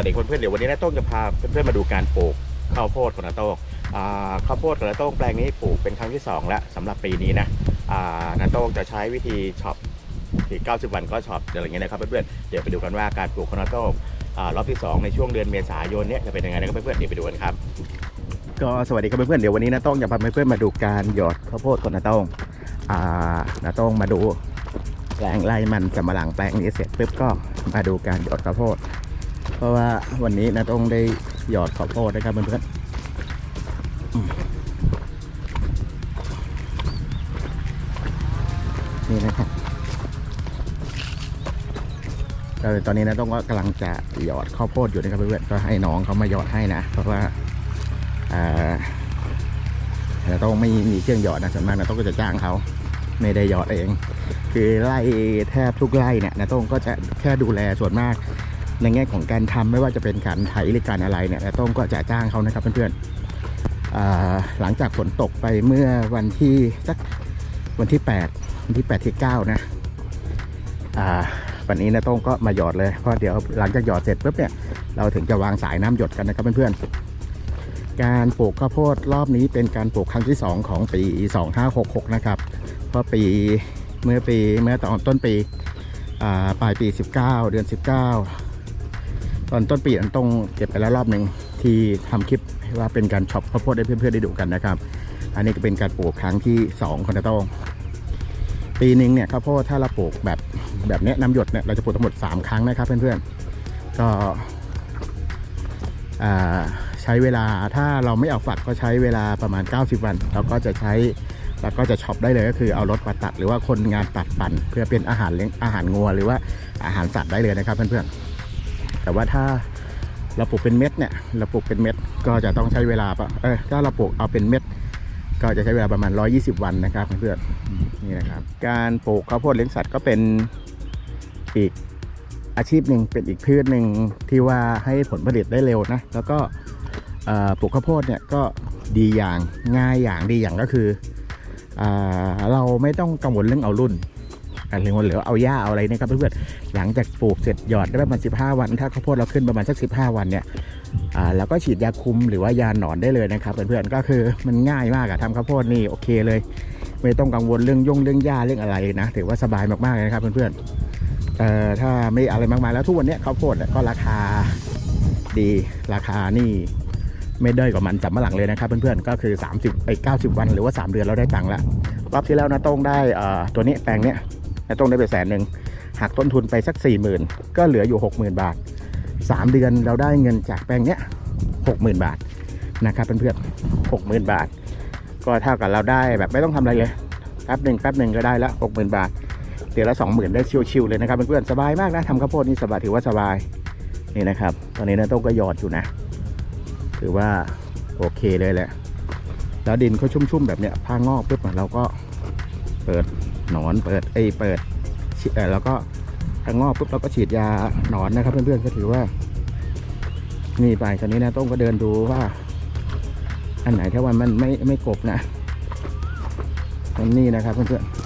วัสดีเพื่อนๆเดี๋ยววันนี้นาโต้งจะพาเพื่อนๆมาดูการปลูกข้าวโพดของนาโต้งข้าวโพดของนาโต้งแปลงนี้ปลูกเป็นครั้งที่สองแล้วสำหรับปีนี้นะอ่านาโต้งจะใช้วิธีช็อปที่90 วันก็ช็อปอะไรอย่างเงี้ยนะครับเพื่อนๆเดี๋ยวไปดูกันว่าการปลูกของนาโต้งรอบที่สองในช่วงเดือนเมษายนเนี้ยจะเป็นยังไงนะครับเพื่อนๆเดี๋ยวไปดูกันครับก็สวัสดีครับเพื่อนๆเดี๋ยววันนี้นาโต้งจะพาเพื่อนๆมาดูการหยอดข้าวโพดของนาโต้งอ่านาโต้งมาดูแปลงไร่มันสำปะหลังแปลงนี้เสร็จปุ๊บก็มาดูการหยอดข้าวโพด เพราะว่าวันนี้นาโต้องได้หยอดข้าวโพดนะครับเพื่อนๆนี่นะครับตอนนี้นาโต้องก็กำลังจะหยอดข้าวโพดอยู่นะครับเพื่อนๆก็ให้น้องเขามาหยอดให้นะ เพราะว่าอ่าแต่ต้องไม่มีเครื่องหยอดนะส่วนมากนะต้องก็จะจ้างเขาไม่ได้หยอดเอง คือไล่แทบทุกไล่เนี่ยนะต้องก็จะแค่ดูแลส่วนมาก ในแง่ของการทำไม่ว่าจะเป็นการไถหรือการอะไรเนี่ยนะต้องก็จะจ้างเขานะครับเพื่อนๆอ่าหลังจากฝนตกไปเมื่อวันที่สักวันที่ 8 วันที่8ที่9นะอ่าวันนี้นะต้องก็มาหยอดเลยเพราะเดี๋ยวหลังจากหยอดเสร็จปุ๊บเนี่ยเราถึงจะวางสายน้ำหยดกันนะครับเพื่อนๆการปลูกข้าวโพดรอบนี้เป็นการปลูกครั้งที่ 2 ของปี 2566 นะครับเพราะปีเมื่อปีเมื่อตอนต้นปีอ่าปลายปี 19 เดือน 19 ตอนต้นปีอันต้องเก็บไปแล้วรอบหนึ่งที่ทำคลิปว่าเป็นการช็อปข้าวโพดให้เพื่อนๆได้ดูกันนะครับ อันนี้ก็เป็นการปลูกครั้งที่2ของนาโต้งปีหนึ่งเนี่ยข้าวโพดถ้าเราปลูกแบบแบบนี้น้ำหยดเนี่ยเราจะปลูกทั้งหมด 3 ครั้งนะครับเพื่อนๆก็อ่าใช้เวลาถ้าเราไม่เอาฝักก็ใช้เวลาประมาณ 90 วันเราก็จะใช้เราก็จะช็อปได้เลยก็คือเอารถมาตัดหรือว่าคนงานตัดปั่น เพื่อเป็นอาหารเลี้ยงอาหารงัวหรือว่าอาหารสัตว์ได้เลยนะครับเพื่อนๆ แต่ว่าถ้าเราปลูกเป็นเม็ดเนี่ยเราปลูกเป็นเม็ดก็จะต้องใช้เวลาปะเออถ้าเราปลูกเอาเป็นเม็ด ก็จะใช้เวลาประมาณ 120 วันนะครับเพื่อนๆนี่นะครับ การปลูกข้าวโพดเลี้ยงสัตว์ก็เป็นอีกอาชีพหนึ่งเป็นอีกพืชหนึ่งที่ว่าให้ผลผลิตได้เร็วนะแล้วก็ปลูกข้าวโพดเนี่ยก็ดีอย่างง่ายอย่างดีอย่างก็คืออเราไม่ต้องกังวลเรื่องเอารุ่น อะไรเรือเอาหญ้าเอาอะไรนะครับเพื่อนๆหลังจากปลูกเสร็จหยอดได้ประมาณ 15 วัน ถ้าข้าวโพดเราขึ้นประมาณสัก 15 วันเนี่ยอ่าเราก็ฉีดยาคุมหรือว่ายาหนอนได้เลยนะครับเพื่อนๆก็คือมันง่ายมากอะทำข้าวโพดนี่โอเคเลย ไม่ต้องกังวลเรื่องย่งเรื่องหญ้าเรื่องอะไรนะถือว่าสบายมากๆเลยนะครับเพื่อนๆเอ่อถ้าไม่อะไรมากมายแล้วทุกวันเนี้ยข้าวโพดก็ราคาดีราคานี่ไม่ด้อยกว่ามันสำปะหลังเลยนะครับเพื่อนๆก็คือ 30ไป90 วันหรือว่า 3 เดือนเราได้ตังค์แล้วรอบที่แล้วนะโต้งได้ตัวนี้แปลงเนี้ย นะต้องได้ไปแสนหนึ่งหักต้นทุนไปสัก 4 0,000 ก็เหลืออยู่ 60,000 บาท 3 เดือนเราได้เงินจากแปลงเนี้ย60,000 บาทนะครับเพื่อนๆ60,000 บาท ก็เท่ากับเราได้แบบไม่ต้องทำอะไรเลยแป๊บหนึ่งแป๊บหนึ่งก็ได้ละ60,000 บาทเดือนละสองหมื่นได้ชิวๆเลยนะครับเพื่อนๆสบายมากนะทำข้าวโพดนี่สบายถือว่าสบายนี่นะครับ ตอนนี้นะต้งก็หยอดอยู่นะ ถือว่าโอเคเลยแหละแล้วดินเขาชุ่มๆแบบเนี้ยผ้างอกปุ๊บเราก็เปิด หนอนเปิดไอเปิดเออแล้วก็ผ้างอกปุ๊บเราก็ฉีดยาหนอนนะครับ เพื่อนๆก็ถือว่า นี่ไปตอนนี้นะต้งก็เดินดูว่า อันไหนถ้าวันมันไม่ไม่กบนะอันนี้นะครับเพื่อนๆ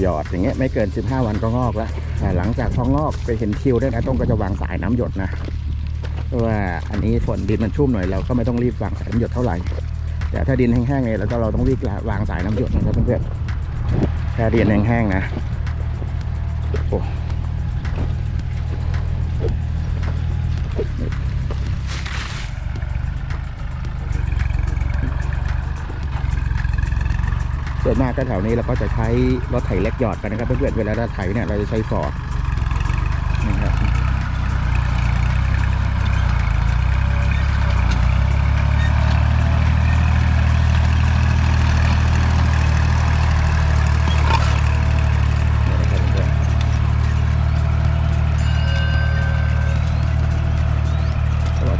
หยอดอย่างเงี้ยไม่เกิน 15 วันก็งอกแล้วแต่หลังจากพองอกไปเห็นคิวได้นะต้องก็จะวางสายน้ำหยดนะเพราะว่าอันนี้ฝนดินมันชุ่มหน่อยเราก็ไม่ต้องรีบวางสายน้ำหยดเท่าไหร่ แต่ถ้าดินแห้งๆเนี่ยเราก็เราต้องรีบวางสายน้ำหยดนะครับเพื่อนๆถ้าดินแห้งๆนะโอ้ ส่วนมากก็แถวนี้เราก็จะใช้รถไถเล็กหยอดกันนะครับเพื่อนๆเวลาเราไถเนี่ยเราจะใช้ฟอร์ดนะครับ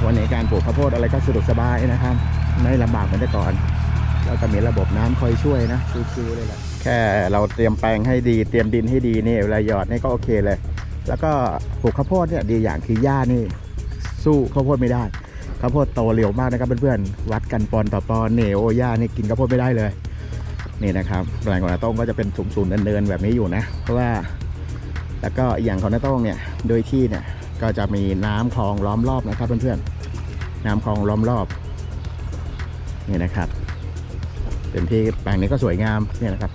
วันนี้การปลูกข้าวโพดอะไรก็สะดวกสบายนะครับ ไม่ลำบากเหมือนแต่ก่อน แล้วก็มีระบบ ช่วยนะชิวๆเลยแหละแค่เราเตรียมแปลงให้ดี เตรียมดินให้ดีนี่เวลาหยอดนี่ก็โอเคเลย แล้วก็ปลูกข้าวโพดเนี่ยดีอย่างคือหญ้านี่ สู้ข้าวโพดไม่ได้ข้าวโพดโตเร็วมากนะครับเพื่อนๆวัดกันปอนต่อปอนเนี่ยโอย่านี่กินข้าวโพดไม่ได้เลยนี่นะครับแปลงของนาต้งก็จะเป็นสูงๆเนินๆแบบนี้อยู่นะ เพราะว่าแล้วก็อย่างของนาต้งเนี่ยโดยที่เนี่ยก็จะมีน้ำคลองล้อมรอบนะครับเพื่อนๆน้ำคลองล้อมรอบนี่นะครับ เป็นที่แปลงนี้ก็สวยงามเนี่ยนะครับ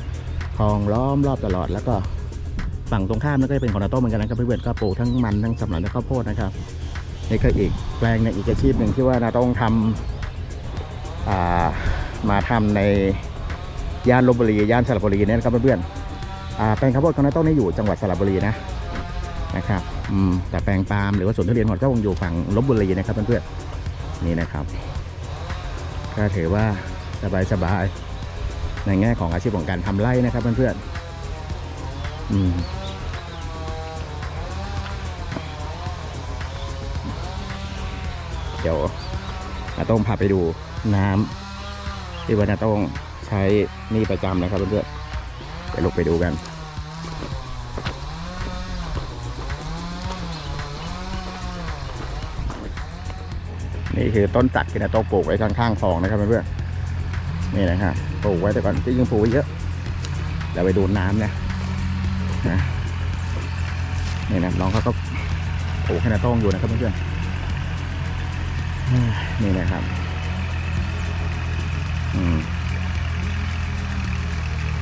คลองล้อมรอบตลอดแล้วก็ฝั่งตรงข้ามนั่นก็จะเป็นของนาโต้เหมือนกันนะครับเพื่อนๆก็ปลูกทั้งมันทั้งสำหรับและข้าวโพดนะครับนี่ก็อีกแปลงหนึงอีกอาชีพหนึ่งที่ว่านาโต้งทำอ่ามาทำในย่านลบบุรีย่านสระบุรีเนี่ยนะครับเพื่อนๆอ่าแปลงข้าวโพดของน้าต้นนี่อยู่จังหวัดสระบุรีนะนะครับอืมแต่แปลงปาล์มหรือว่าสวนทุเรียนของเจ้าคงอยู่ฝั่งลบบุรีนะครับเพื่อนๆนี่นะครับ ก็ถือว่าสบายๆ ในแง่ของอาชีพของการทำไร่นะครับเพื่อนๆอืมเดี๋ยวนาต้งพาไปดูน้ำที่วันนาต้องใช้นี่ประจำนะครับเพื่อนๆไปลงไปดูกันนี่คือต้นจักรที่นาโต้ปลูกไว้ข้างๆคลองนะครับเพื่อน นี่นะครับปลูกไว้แต่ก่อนที่ยังปลูกไว้เยอะเดี๋ยวไปดูน้ำนะนะนี่นะน้องเขาก็ปลูกให้นาต้องอยู่นะครับเพื่อนๆนี่นะครับอืม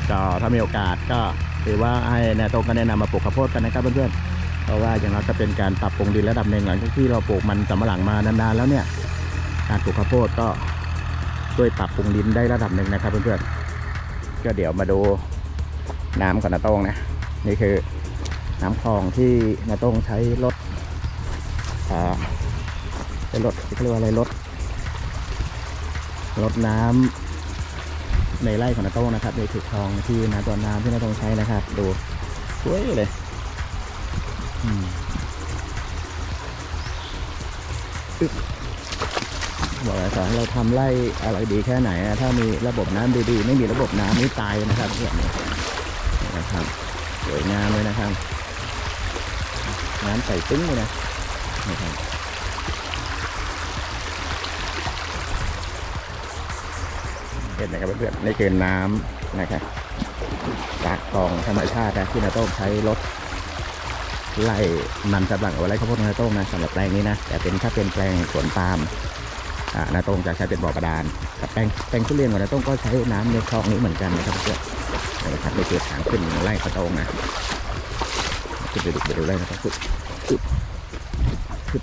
ก็ถ้ามีโอกาสก็ถือว่าให้แนวตรงก็แนะนำมาปลูกข้าวโพดกันนะครับเพื่อนๆเพราะว่าอย่างน้อยก็เป็นการปรับปรุงดินระดับหนึ่งหลังจากที่เราปลูกมันสำปะหลังมานานๆแล้วเนี่ย การปลูกข้าวโพดก็ ช่วยปรับปรุงดินได้ระดับหนึ่งนะครับเพื่อนๆก็เดี๋ยวมาดูน้ำของนาโต้งนะนี่คือน้ำคลองที่นาโต้งใช้รถอ่าใช้รถเรียกว่าอะไรรถรดน้ำในไร่ของนาโต้งนะครับในถือคลองที่นาตัวน้ำที่นาโต้งใช้นะครับ ดูสวยเลยอืม บอกเลยสอนเราทำไร่อะไรดีแค่ไหนนะถ้ามีระบบน้ำดีๆ ไม่มีระบบน้ำนี่ตายนะครับเนี่ยนะครับสวยงามเลยนะครับ น้ำใส่ตึ้งเลยนะนะครับเห็นนะครับเพื่อนๆนี่คือน้ำนะครับจากคลองธรรมชาตินะที่นาโต้งใช้รถไล่มันสำหลังเอาไล่ข้าวโพดของนาโต้งนะสำหรับแปลงนี้นะแต่เป็นถ้าเป็นแปลงสวนปาล์ม นาโต้งจะใช้เป็นบ่อบาดาลกับแปลงแปลงทุเรียนของนาโต้งก็ใช้น้ำในคลองนี้เหมือนกันนะครับเพื่อนนี่นะครับนี่คือทางขึ้นไล่ข้าโต้งนะขึ้นไปดูไปดูไล่นะครับขึ้นขึ้นขึ้น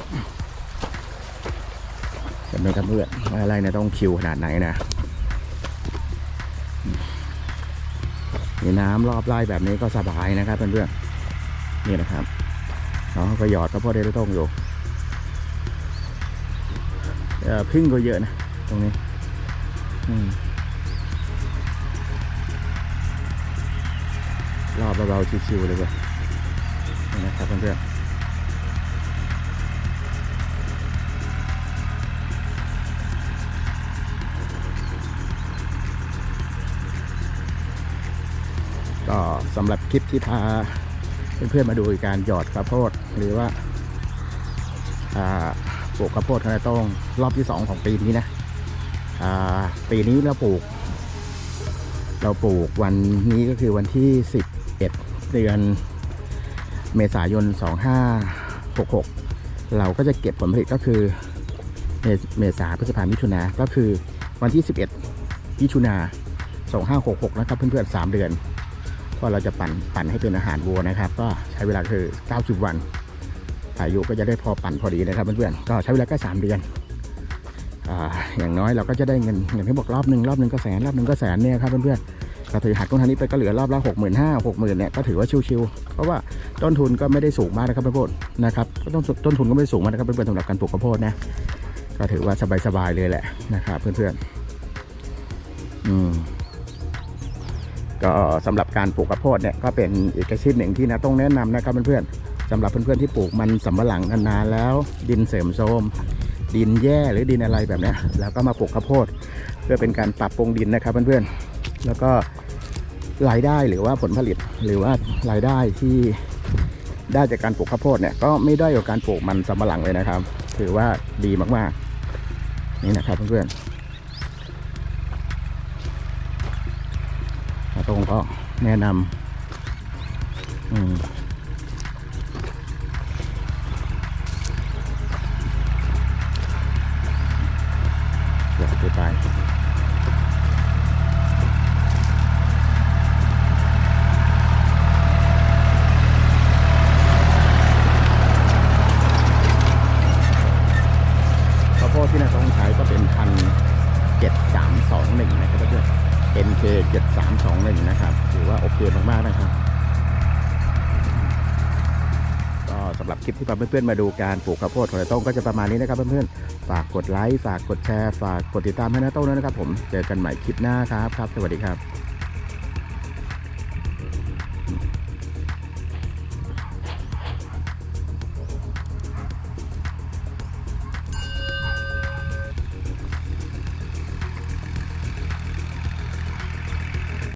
เห็นไหมครับเพื่อนว่าไล่นาโต้งคิวขนาดไหนนะมีน้ำรอบไร่แบบนี้ก็สบายนะครับเพื่อนๆนี่นะครับน้องก็หยอดข้าวโพดได้ต้งอยู่ พึ่งก็เยอะนะตรงนี้รอบเบาๆชิวๆเลยเว้ยนี่นะครับเพื่อนๆก็สำหรับคลิปที่พาเพื่อนๆมาดูการหยอดข้าวโพดหรือว่าอ่า ลูกข้าวโพดคะแนนต้งรอบที่สองของปีนี้นะปีนี้เราปลูก เราปลูกวันนี้ก็คือวันที่11เดือนเมษายน 2566 เราก็จะเก็บผลผลิตก็คือเมเมษาพฤษภามิถุนาก็คือวันที่ 11มิถุนา2566 นะครับเพื่อนๆ3เดือน ก็เราจะปั่นปั่นให้เป็นอาหารวัวนะครับ ก็ใช้เวลาคือ 90 วัน อายุก็จะได้พอปั่นพอดีนะครับเพื่อนๆก็ใช้เวลาแค่3เดือนอย่างน้อยเราก็จะได้เงินอย่างที่บอกรอบหนึ่งรอบหนึ่งก็แสนรอบหนึ่งก็แสนเนี่ยครับเพื่อนๆก็ถือหักต้นทุนนี้ไปก็เหลือรอบละหกหมื่นห้าหกหมื่นเนี่ยก็ถือว่าชิวๆเพราะว่าต้นทุนก็ไม่ได้สูงมากนะครับเพื่อนๆนะครับก็ต้องต้นทุนก็ไม่สูงมากนะครับเพื่อนๆสำหรับการปลูกข้าวโพดนะก็ถือว่าสบายๆเลยแหละนะครับเพื่อนๆอืมก็สำหรับการปลูกข้าวโพดเนี่ยก็เป็นอีกอาชีพหนึ่งที่นะต้องแนะนำนะครับเพื่อนๆ สำหรับเพื่อนๆที่ปลูกมันสำปะหลังนานๆแล้ว ดินเสริมโทรมดินแย่หรือดินอะไรแบบนี้แล้วก็มาปลูกข้าวโพด เพื่อเป็นการปรับปรุงดินนะครับเพื่อนๆแล้วก็รายได้หรือว่าผลผลิตหรือว่ารายได้ที่ได้จากการปลูกข้าวโพดเนี่ยก็ไม่ได้กับการปลูกมันสำปะหลังเลยนะครับ ถือว่าดีมากๆ นี่นะครับเพื่อนๆตรงก็แนะนำอืม เดี๋ย ที่พาเพื่อนๆมาดูการปลูกข้าวโพดของนาโต้งก็จะประมาณนี้นะครับเพื่อนๆฝากกดไลค์ฝากกดแชร์ ฝากกดติดตามให้นาโต้งด้วยนะครับผมเจอกันใหม่คลิปหน้าครับครับ สวัสดีครับ